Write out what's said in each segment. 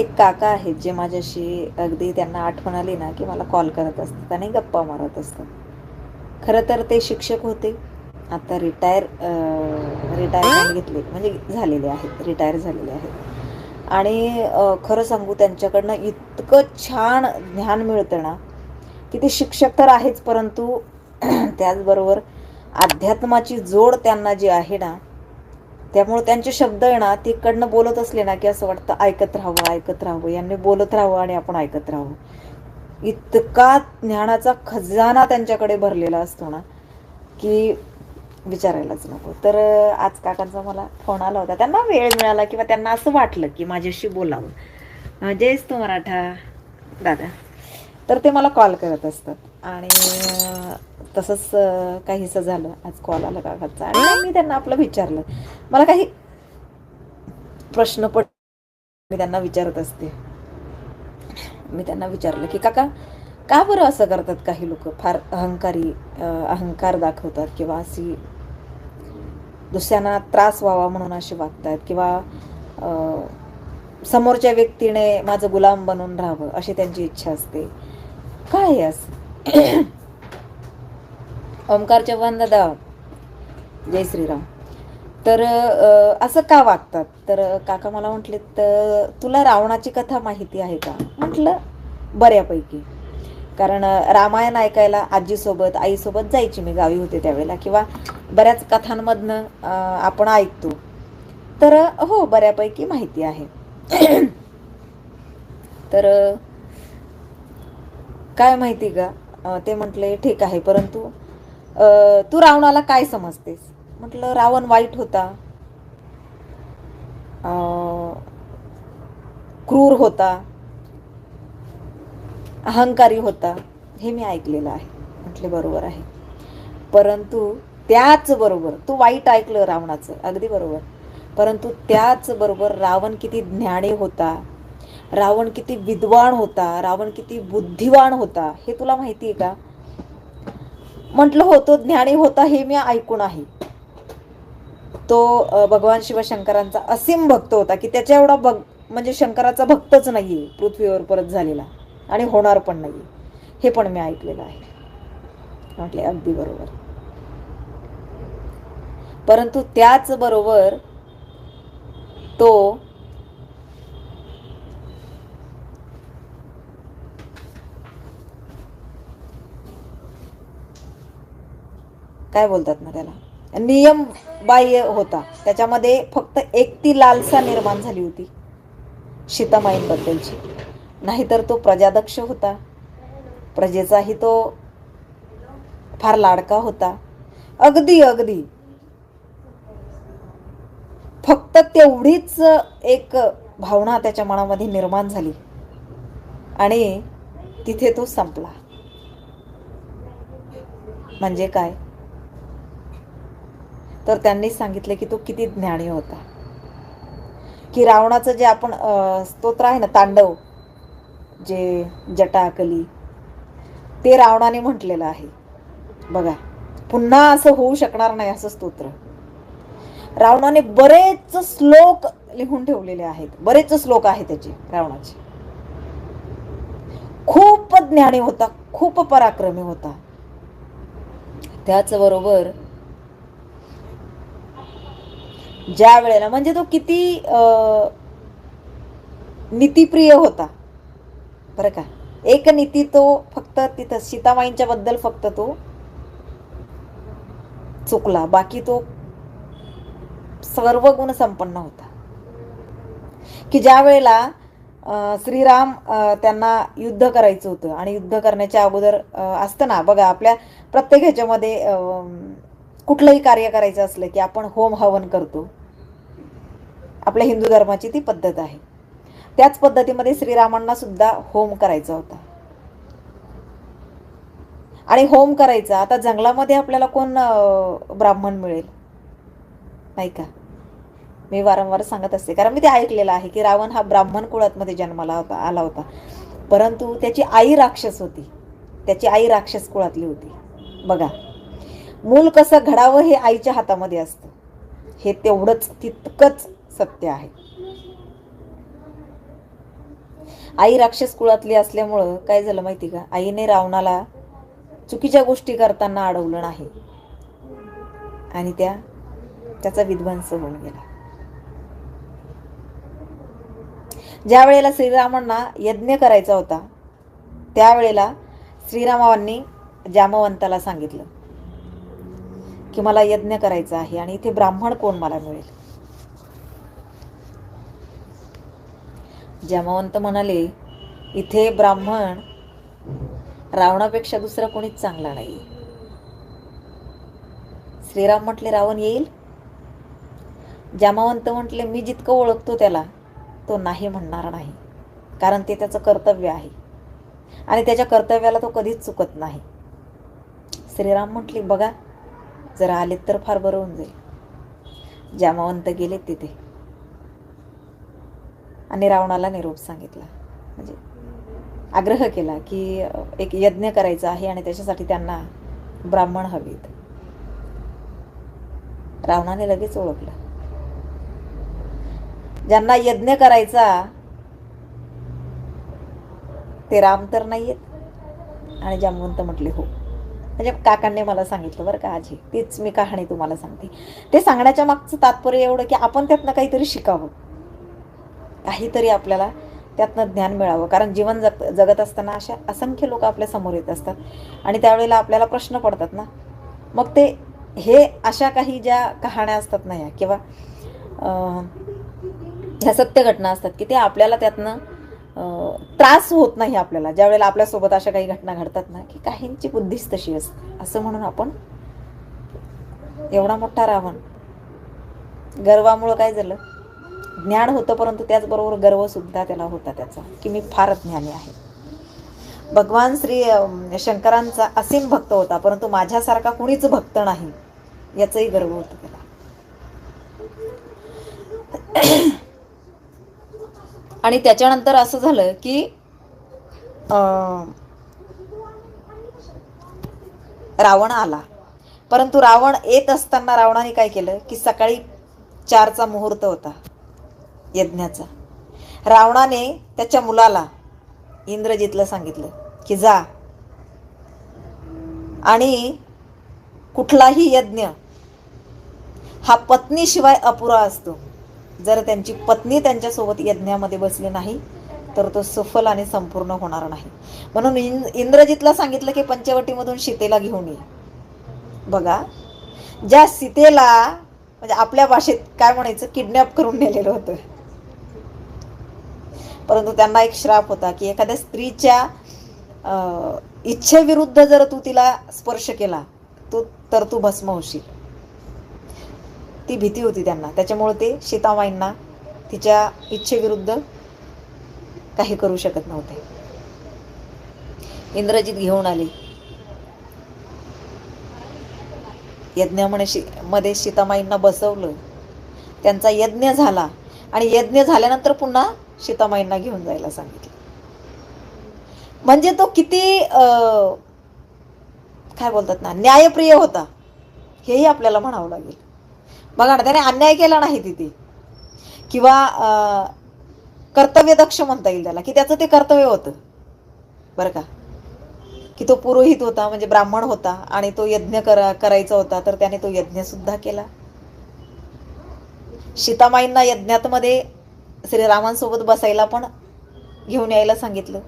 एक काका आहेत जे माझ्याशी अगदी त्यांना आठवण आली ना की मला कॉल करत असतात आणि गप्पा मारत असतात. खरं तर ते शिक्षक होते. आता रिटायर रिटायरमेंट घेतले. म्हणजे झालेले आहेत. रिटायर झालेले आहेत. आणि खरं सांगू त्यांच्याकडनं इतकं छान ज्ञान मिळतं ना की ते शिक्षक तर आहेच परंतु त्याचबरोबर अध्यात्माची जोड त्यांना जी आहे ना त्यामुळे त्यांचे शब्द आहे ना तिकडनं बोलत असले ना की असं वाटतं ऐकत राहावं ऐकत राहावं. यांनी बोलत राहावं आणि आपण ऐकत राहावं. इतका ज्ञानाचा खजाना त्यांच्याकडे भरलेला असतो ना की विचारायलाच नको. तर आज काकांचा मला फोन आला होता. त्यांना वेळ मिळाला किंवा त्यांना असं वाटलं की माझ्याशी बोलावं. अं, जयस तू मराठा दादा. तर ते मला कॉल करत असतात. आणि तसंच काहीसं झालं. आज कॉल आला काकाचा आणि मी त्यांना आपलं विचारलं. मला काही प्रश्न पड मी त्यांना विचारत असते. मी त्यांना विचारलं की काका का बरं असं करतात काही लोक? फार अहंकारी अहंकार दाखवतात किंवा अशी दुसऱ्यांना त्रास व्हावा म्हणून असे वागतात किंवा समोरच्या व्यक्तीने माझं गुलाम बनून राहावं अशी त्यांची इच्छा असते. काय आहे असं? ओमकार चव्हाण दादा जय श्रीराम. तर असं का वागतात? तर काका मला म्हटले तर तुला रावणाची कथा माहिती आहे का? म्हटलं बऱ्यापैकी. कारण रामायण ऐकायला आजीसोबत आईसोबत जायची मी. गावी होते त्यावेळेला. किंवा बऱ्याच कथांमधनं आपण ऐकतो. तर हो बऱ्यापैकी माहिती आहे. तर काय माहिती का ते म्हटले ठीक आहे परंतु तू रावणाला काय समजतेस? म्हटलं रावण वाईट होता. क्रूर होता. अहंकारी होता. हे मी ऐकलेलं आहे. म्हटले बरोबर आहे. परंतु त्याच बरोबर तू वाईट ऐकलं रावणाचं अगदी बरोबर. परंतु त्याच बरोबर रावण किती ज्ञानी होता. रावण किती विद्वान होता रावण किती बुद्धिवान होता हे तुला माहिती आहे का? म्हटलं हो तो ज्ञानी होता हे मी ऐकून आहे. तो भगवान शिवशंकरांचा असीम भक्त होता की त्याच्या एवढा भग म्हणजे शंकराचा भक्तच नाहीये पृथ्वीवर परत झालेला आणि होणार पण नाही हे पण मी ऐकलेलं आहे. म्हटले अगदी बरोबर. परंतु त्याच बरोबर तो काय बोलतात ना त्याला? नियम बाह्य होता. त्याच्यामध्ये फक्त एक ती लालसा निर्माण झाली होती. सीतामाईंबद्दलची नाहीतर तो प्रजादक्ष होता. प्रजेचाही तो फार लाडका होता. अगदी अगदी. फक्त तेवढीच एक भावना त्याच्या मनामध्ये निर्माण झाली. आणि तिथे तो संपला. म्हणजे काय? तर त्यांनी सांगितले की तो किती ज्ञानी होता. की रावणाचं जे आपण स्तोत्र आहे ना तांडव जे जटाकली ते रावणाने म्हटलेलं आहे. बघा पुन्हा असं होऊ शकणार नाही असं स्तोत्र. रावणाने बरेच श्लोक लिहून ठेवलेले आहेत. बरेच श्लोक आहेत त्याचे रावणाचे. खूप ज्ञानी होता खूप पराक्रमी होता. त्याचबरोबर ज्या वेळेला म्हणजे तो किती अं, नीतिप्रिय होता. बरं का? एक नीती तो फक्त तिथं सीतामाईंच्या बद्दल फक्त तो चुकला. बाकी तो सर्व गुण संपन्न होता. की ज्या वेळेला अं, श्रीराम अं, त्यांना युद्ध करायचं होतं आणि युद्ध करण्याच्या अगोदर असतं ना बघा आपल्या प्रत्येक ह्याच्यामध्ये अं, कुठलंही कार्य करायचं असलं की आपण होम हवन करतो. आपल्या हिंदू धर्माची ती पद्धत आहे. त्याच पद्धतीमध्ये श्रीरामांना सुद्धा होम करायचा होता. आणि होम करायचा. आता जंगलामध्ये आपल्याला कोण ब्राह्मण मिळेल? नाही का? मी वारंवार सांगत असते. कारण मी ते ऐकलेलं आहे की रावण हा ब्राह्मण कुळातमध्ये जन्माला होता आला होता. परंतु त्याची आई राक्षस होती. त्याची आई राक्षस कुळातली होती. बघा. मूल कसं घडावं हे आईच्या हातामध्ये असतं. हे तेवढंच तितकंच सत्य आहे. आई राक्षस कुळातली असल्यामुळं काय झालं माहिती का? आईने रावणाला चुकीच्या गोष्टी करताना अडवलं नाही. आणि त्या त्याचा विध्वंस होऊन गेला. ज्या वेळेला श्रीरामांना यज्ञ करायचा होता त्यावेळेला श्रीरामांनी जामवंताला सांगितलं. की मला यज्ञ करायचा आहे आणि इथे ब्राह्मण कोण मला मिळेल? जामवंत म्हणाले इथे ब्राह्मण रावणापेक्षा दुसरा कोणीच चांगला नाही. श्रीराम म्हटले रावण येईल? जामावंत म्हटले मी जितकं ओळखतो त्याला तो नाही म्हणणार नाही कारण ते त्याचं कर्तव्य आहे आणि त्याच्या कर्तव्याला तो कधीच चुकत नाही. श्रीराम म्हटले बघा जर आलेत तर फार बरं होऊन जाईल. जामावंत गेलेत तिथे. आणि रावणाला निरोप सांगितला. म्हणजे आग्रह केला की एक यज्ञ करायचा आहे आणि त्याच्यासाठी त्यांना ब्राह्मण हवेत. रावणाने लगेच ओळखलं. ज्यांना यज्ञ करायचा ते राम तर नाहीयेत. आणि जामवंत म्हटले हो. म्हणजे काकांनी मला सांगितलं बरं का आजी तीच मी कहाणी तुम्हाला सांगते. ते सांगण्याच्या मागचं तात्पर्य एवढं की आपण त्यातनं काहीतरी शिकावं. काहीतरी आपल्याला त्यातनं ज्ञान मिळावं. कारण जीवन जग जगत असताना अशा असंख्य लोक आपल्यासमोर येत असतात. आणि त्यावेळेला आपल्याला प्रश्न पडतात ना. मग ते हे अशा काही ज्या कहाण्या असतात ना या किंवा ह्या सत्य घटना असतात की ते आपल्याला त्यातनं त्रास होत नाही आपल्याला. ज्या वेळेला आपल्यासोबत अशा काही घटना घडतात ना की काहींची बुद्धीच तशी असते. असं म्हणून आपण एवढा मोठा रावण. गर्वामुळं काय झालं? ज्ञान होतं परंतु त्याचबरोबर गर्वसुद्धा त्याला होता त्याचा की मी फार ज्ञानी आहे. भगवान श्री शंकरांचा असीम भक्त होता परंतु माझ्यासारखा कुणीच भक्त नाही याचंही गर्व होतं त्याला. आणि त्याच्यानंतर असं झालं की रावण आला. परंतु रावण येत असताना रावणाने काय केलं की सकाळी चारचा मुहूर्त होता यज्ञाचा. रावणाने त्याच्या मुलाला इंद्रजितला सांगितलं की जा आणि कुठलाही यज्ञ हा पत्नीशिवाय अपुरा असतो. जर त्यांची पत्नी त्यांच्यासोबत यज्ञामध्ये बसली नाही तर तो सफल आणि संपूर्ण होणार नाही. म्हणून इंद्रजितला सांगितलं की पंचवटीमधून सीतेला घेऊन ये. बघा ज्या सीतेला म्हणजे आपल्या भाषेत काय म्हणायचं? किडनॅप करून नेलेलं होतं. परंतु त्यांना एक श्राप होता की एखाद्या स्त्रीच्या अं, इच्छेविरुद्ध जर तू तिला स्पर्श केला तू तर तू भस्म होशील. ती भीती होती त्यांना. त्याच्यामुळे ते सीतामाईंना तिच्या इच्छेविरुद्ध काही करू शकत नव्हते. इंद्रजित घेऊन आले. यज्ञ म्हणे मध्ये सीतामाईंना बसवलं. त्यांचा यज्ञ झाला. आणि यज्ञ झाल्यानंतर पुन्हा सीतामाईंना घेऊन जायला सांगितलं. म्हणजे तो किती अं, काय बोलतात ना न्यायप्रिय होता. हेही आपल्याला म्हणावं लागेल. बघा ना त्याने अन्याय केला नाही तिथे. किंवा कर्तव्यदक्ष म्हणता येईल त्याला की त्याचं ते कर्तव्य होतं. बरं का? की तो पुरोहित होता म्हणजे ब्राह्मण होता आणि तो यज्ञ करा करायचा होता तर त्याने तो यज्ञ सुद्धा केला. सीतामाईंना यज्ञातमध्ये श्रीरामांसोबत बसायला पण घेऊन यायला सांगितलं.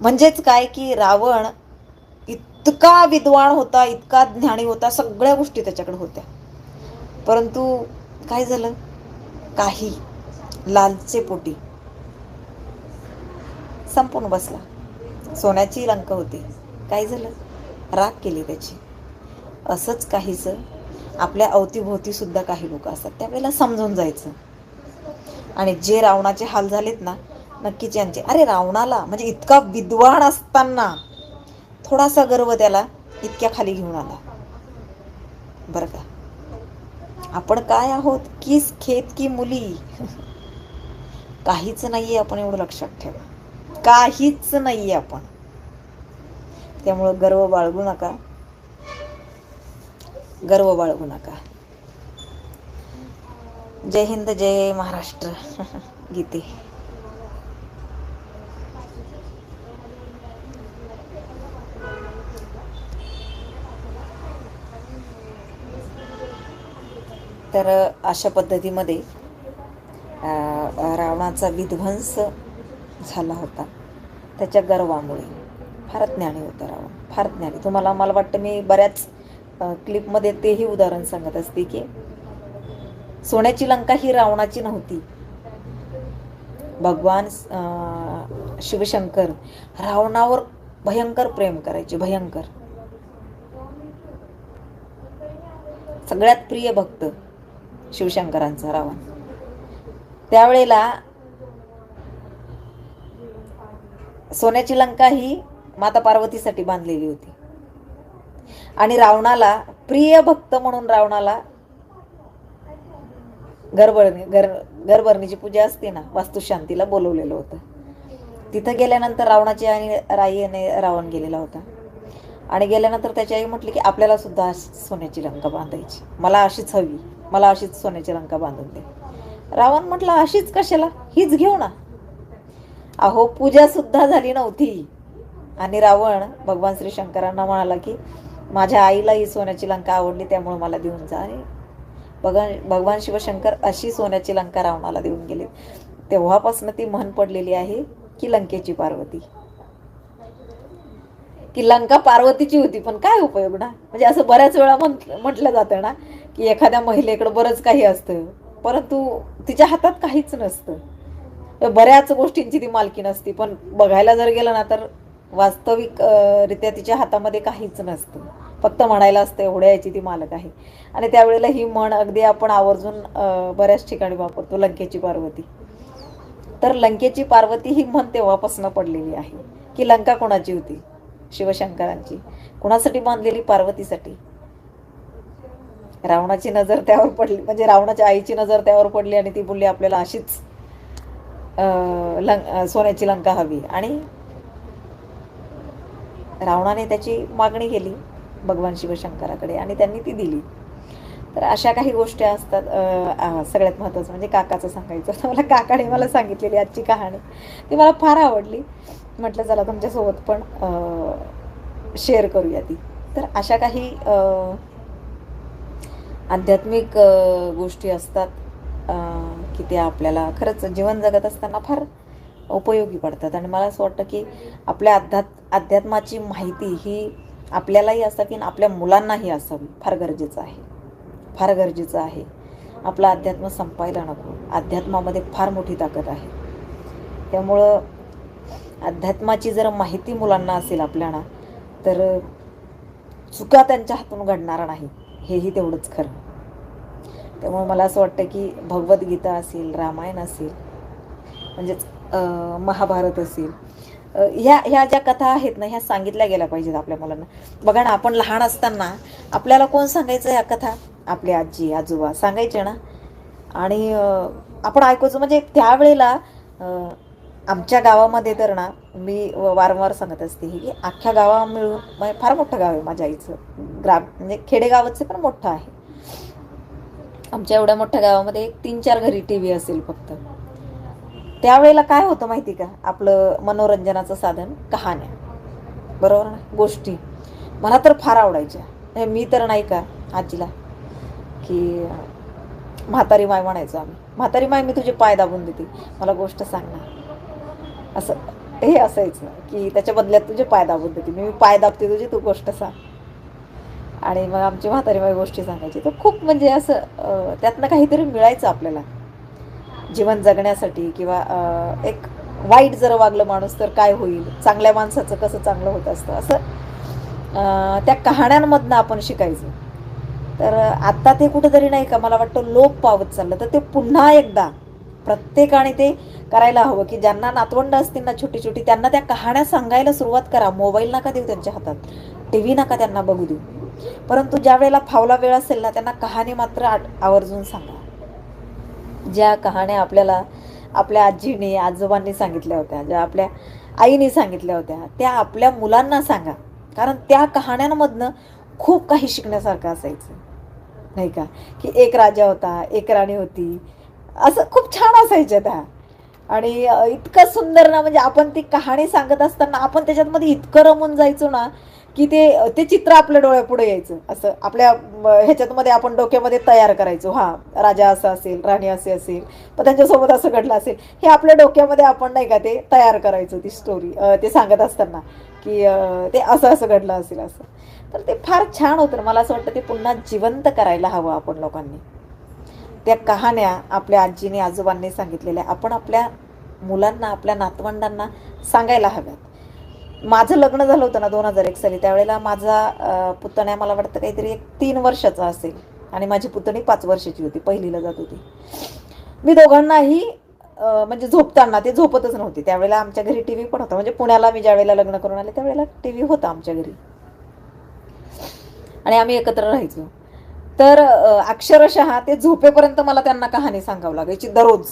म्हणजेच काय की रावण इतका विद्वान होता इतका ज्ञानी होता सगळ्या गोष्टी त्याच्याकडे होत्या. परंतु काय झालं? काही लालचे पोटी संपून बसला. सोन्याची लंक होती. काय झालं? राग केली त्याची. असंच काहीचं आपल्या अवतीभोवती सुद्धा काही लोक असतात. त्यावेळेला समजून जायचं. आणि जे रावणाचे हाल झालेत ना नक्कीच यांचे. अरे रावणाला म्हणजे इतका विद्वान असताना थोडासा गर्व त्याला इतक्या खाली घेऊन आला. बरं का? आपण काय आहोत? किस खेत की मुली? काहीच नाहीये आपण एवढं लक्षात ठेवा. काहीच नाहीये आपण. त्यामुळं गर्व बाळगू नका. गर्व बाळगू नका. जय हिंद जय महाराष्ट्र. गीते. तर अशा पद्धतीमध्ये रावणाचा विध्वंस झाला होता. त्याच्या गर्वामुळे. फार ज्ञानी होता रावण. फार ज्ञानी. तुम्हाला मला वाटतं मी बऱ्याच क्लिपमध्ये तेही उदाहरण सांगत असते की सोन्याची लंका ही रावणाची नव्हती. भगवान शिवशंकर रावणावर भयंकर प्रेम करायचे भयंकर. सगळ्यात प्रिय भक्त शिवशंकरांचा रावण. त्यावेळेला सोन्याची लंका ही माता पार्वतीसाठी बांधलेली होती. आणि रावणाला प्रिय भक्त म्हणून रावणाला गरबरणी गर गरबरणीची पूजा असते ना वास्तुशांतीला बोलवलेलं होतं. तिथं गेल्यानंतर रावणाची आणि राईने रावण गेलेला होता. आणि गेल्यानंतर त्याची आई म्हटली की आपल्याला सुद्धा सोन्याची लंका बांधायची. मला अशीच हवी. मला अशीच सोन्याची लंका बांधून दे. रावण म्हटलं अशीच कशाला? हीच घेऊ ना. अहो पूजा सुद्धा झाली नव्हती. आणि रावण भगवान श्री शंकरांना म्हणाला की माझ्या आईला ही सोन्याची लंका आवडली त्यामुळे मला देऊन जा. भगवान भगवान शिवशंकर अशी सोन्याची लंका रावणाला देऊन गेले. तेव्हापासून ती म्हण पडलेली आहे की लंकेची पार्वती. की लंका पार्वतीची होती पण काय उपयोग ना? म्हणजे असं बऱ्याच वेळा म्हण म्हटलं जातं ना की एखाद्या महिलेकडं बरंच काही असतं. परंतु तिच्या हातात काहीच नसतं. बऱ्याच गोष्टींची ती मालकी नसती. पण बघायला जर गेलं ना तर वास्तविक रित्या तिच्या हातामध्ये काहीच नसतं. फक्त म्हणायला असतं एवढ्या याची ती मालक आहे. आणि त्यावेळेला ही म्हण अगदी आपण आवर्जून बऱ्याच ठिकाणी वापरतो लंकेची पार्वती. तर लंकेची पार्वती ही म्हण तेव्हापासून पडलेली आहे की लंका कोणाची होती? शिवशंकरांची. कुणासाठी बांधलेली? पार्वतीसाठी. रावणाची नजर त्यावर पडली म्हणजे रावणाच्या आईची नजर त्यावर पडली आणि ती बोलली आपल्याला अशीच अं, लं सोन्याची लंका हवी. आणि रावणाने त्याची मागणी केली भगवान शिवशंकराकडे आणि त्यांनी ती दिली. तर अशा काही गोष्टी असतात सगळ्यात महत्त्वाचं म्हणजे काकाचं सांगायचं तर मला काकाने मला सांगितलेली आजची कहाणी ती मला फार आवडली. म्हटलं चला तुमच्यासोबत पण शेअर करूया ती. तर अशा काही आध्यात्मिक गोष्टी असतात की त्या आपल्याला खरंच जीवन जगत असताना फार उपयोगी पडतात. आणि मला असं वाटतं की आपल्या अध्यात् अध्यात्माची माहिती ही आपल्यालाही असावी आणि आपल्या मुलांनाही असावी. फार गरजेचं आहे. फार गरजेचं आहे. आपला अध्यात्म संपायला नको. अध्यात्मामध्ये फार मोठी ताकद आहे. त्यामुळं अध्यात्माची जर माहिती मुलांना असेल आपल्याला तर चुका त्यांच्या हातून घडणार नाही. हेही तेवढंच खरं. त्यामुळे मला असं वाटतं की भगवद्गीता असेल रामायण असेल म्हणजेच महाभारत असेल ह्या ह्या ज्या कथा आहेत ना ह्या सांगितल्या गेल्या पाहिजेत आपल्या मुलांना. बघा ना आपण लहान असताना आपल्याला कोण सांगायचं ह्या कथा? आपली आजी आजोबा सांगायचे ना. आणि आपण ऐकायचो म्हणजे त्यावेळेला आमच्या गावामध्ये तर ना मी वारंवार सांगत असते की अख्ख्या गावा मिळून म्हणजे फार मोठं गाव आहे माझ्या आईचं. ग्राम म्हणजे खेडेगावाचं पण मोठं आहे. आमच्या एवढ्या मोठ्या गावामध्ये एक तीन चार घरी टी व्ही असेल फक्त. त्यावेळेला काय होतं माहिती का? आपलं मनोरंजनाचं साधन कहाण्या. बरोबर ना? गोष्टी. मला तर फार आवडायच्या. मी तर नाही का आजीला की म्हातारी माय म्हणायचो आम्ही. म्हातारी माय मी तुझे पाय दाबून देते. मला गोष्ट सांग ना. असं हे असायचं की त्याच्या बदल्यात तुझे पाय दाबून देते. मी पाय दाबते तुझी तू गोष्ट सांग. आणि मग आमची म्हातारी माई गोष्टी सांगायची. तर खूप म्हणजे असं त्यातनं काहीतरी मिळायचं आपल्याला. जीवन जगण्यासाठी किंवा एक वाईट जर वागलं माणूस तर काय होईल? चांगल्या माणसाचं कसं चांगलं होत असतं? असं त्या कहाण्यांमधनं आपण शिकायचं. तर आत्ता ते कुठंतरी नाही का मला वाटतं लोप पावत चाललं. तर ते पुन्हा एकदा प्रत्येकाने ते करायला हवं की ज्यांना नातवंड असतील ना छोटी छोटी त्यांना त्या कहाण्या सांगायला सुरुवात करा. मोबाईल नका देऊ त्यांच्या हातात टी व्ही नका त्यांना बघू देऊ. परंतु ज्या वेळेला फावला वेळ असेल ना त्यांना कहाणी मात्र आट आवर्जून सांगा. ज्या कहाण्या आपल्याला आपल्या आजीने आजोबांनी सांगितल्या होत्या ज्या आपल्या आईने सांगितल्या होत्या त्या आपल्या मुलांना सांगा. कारण त्या कहाण्यांमधनं खूप काही शिकण्यासारखं असायचं. नाही का? की एक राजा होता एक राणी होती असं खूप छान असायच्या त्या. आणि इतकं सुंदर ना म्हणजे आपण ती कहाणी सांगत असताना आपण त्याच्यातमध्ये इतकं रमून जायचो ना की ते ते चित्र आपल्या डोळ्यापुढे यायचं. असं आपल्या ह्याच्यातमध्ये आपण डोक्यामध्ये तयार करायचो. हां राजा असं असेल राणी असे असेल पण त्यांच्यासोबत असं घडलं असेल हे आपल्या डोक्यामध्ये आपण नाही का ते तयार करायचो ती स्टोरी ते सांगत असताना की ते असं असं घडलं असेल असं. तर ते फार छान होतं. मला असं वाटतं ते पुन्हा जिवंत करायला हवं आपण लोकांनी. त्या कहाण्या आपल्या आजीने आजोबांनी सांगितलेल्या. आपण आपल्या मुलांना आपल्या नातवंडांना सांगायला हव्यात. माझं लग्न झालं होतं ना दोन हजार एक साली. त्यावेळेला माझा पुतण्या मला वाटतं काहीतरी एक तीन वर्षाचा असेल. आणि माझी पुतणी पाच वर्षाची होती. पहिलीला जात होती. मी दोघांनाही म्हणजे झोपताना ते झोपतच नव्हती. त्यावेळेला आमच्या घरी टी व्ही पण होता. म्हणजे पुण्याला मी ज्यावेळेला लग्न करून आले त्यावेळेला टी व्ही होता आमच्या घरी. आणि आम्ही एकत्र राहायचो. तर अक्षरशः ते झोपेपर्यंत मला त्यांना कहाणी सांगावं लागायची दररोज.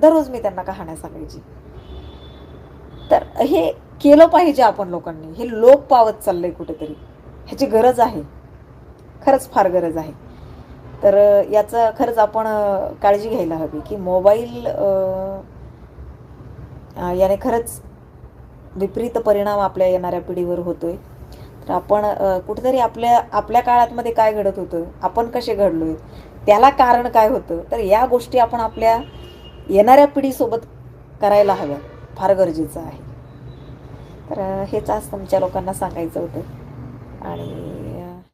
दररोज मी त्यांना कहाण्या सांगायची. तर हे केलं पाहिजे आपण लोकांनी. हे लोक पावत चाललंय कुठेतरी. ह्याची गरज आहे. खरंच फार गरज आहे. तर याचं खरंच आपण काळजी घ्यायला हवी की मोबाईल याने खरंच विपरीत परिणाम आपल्या येणाऱ्या पिढीवर होतोय. तर आपण कुठेतरी आपल्या आपल्या काळातमध्ये काय घडत होतं आपण कसे घडलोय त्याला कारण काय होतं तर या गोष्टी आपण आपल्या येणाऱ्या पिढीसोबत करायला हव्या फार गरजेचं आहे. तर हेच आज तुमच्या लोकांना सांगायचं होतं. आणि